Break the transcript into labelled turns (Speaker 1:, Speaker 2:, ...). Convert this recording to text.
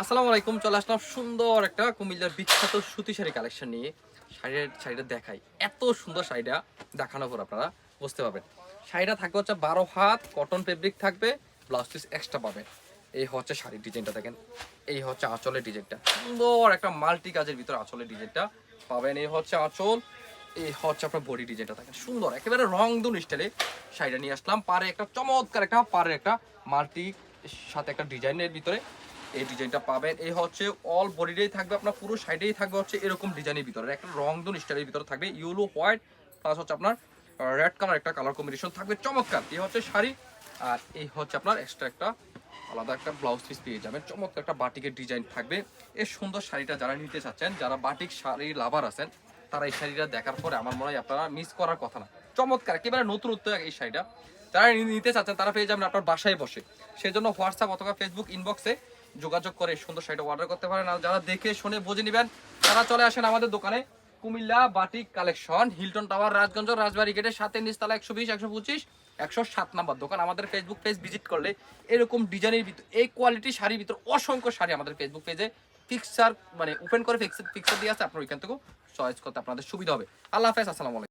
Speaker 1: আসসালামু আলাইকুম, চলে আসলাম সুন্দর একটা কুমিল্লার বিখ্যাত সুতি শাড়ি কালেকশন নিয়ে। শাড়ির শাড়িটা দেখাই। এত সুন্দর শাড়িটা দেখানোর পর আপনারা বুঝতে পারবেন। শাড়িটা থাকবে হচ্ছে বারো হাত কটন ফেব্রিক থাকবে ব্লাউজ পিস এক্সট্রা পাবেন। এই হচ্ছে শাড়ির ডিজাইনটা দেখেন। এই হচ্ছে আঁচলের ডিজাইনটা। সুন্দর একটা মাল্টি কাজের ভিতরে আঁচলের ডিজাইনটা পাবেন। এই হচ্ছে আঁচল, এই হচ্ছে আপনার বডি ডিজাইনটা দেখেন। সুন্দর, একেবারে রং দুন স্টাইলে শাড়িটা নিয়ে আসলাম। পারে একটা চমৎকার একটা পারে একটা মাল্টি সাথে একটা ডিজাইনের ভিতরে এই ডিজাইনটা পাবেন। এই হচ্ছে অল বডিটাই থাকবে, আপনার পুরো সাইডেই থাকবে হচ্ছে এরকম ডিজাইনের ভিতরে। একটা রং দুন স্টাইলের ভিতরে থাকবে ইউলো হোয়াইট প্লাস হচ্ছে আপনার রেড কালার একটা কালার কম্বিনেশন থাকবে, চমৎকার। এই হচ্ছে শাড়ি, আর এই হচ্ছে আপনার এক্সট্রা একটা আলাদা একটা ব্লাউজ পিস পেয়ে যাবেন। চমৎকার একটা বাটিকের ডিজাইন থাকবে। এই সুন্দর শাড়িটা যারা নিতে চাচ্ছেন, যারা বাটিক শাড়ি লাভার আছেন, তারা এই শাড়িটা দেখার পরে আমার মনে হয় আপনারা মিস করার কথা না। চমৎকার, একেবারে নতুনত্ব এই শাড়িটা। যারা নিতে চাচ্ছেন, তারা পেয়ে যাবেন আপনার বাসায় বসে। সেই জন্য হোয়াটসঅ্যাপ অথবা ফেসবুক ইনবক্সে যোগাযোগ করে সুন্দর শাড়িটা অর্ডার করতে পারেন। আর যারা দেখে শুনে বুঝে নেবেন, তারা চলে আসেন আমাদের দোকানে, Comilla batik collection, Hilton tower, Rajganj, Rajbari গেটের সাথে নিচতলা একশো বিশ, একশো পঁচিশ, একশো সাত নাম্বার দোকান। আমাদের ফেসবুক পেজ ভিজিট করলে এরকম ডিজাইনের ভিতর এই কোয়ালিটি শাড়ির ভিতর অসংখ্য শাড়ি আমাদের ফেসবুক পেজে পিকচার মানে ওপেন করে পিকচার দিয়ে আছে। আপনার ওইখান থেকেও চয়েস করতে আপনাদের সুবিধা হবে। আল্লাহ হাফেজ, আসসালামু আলাইকুম।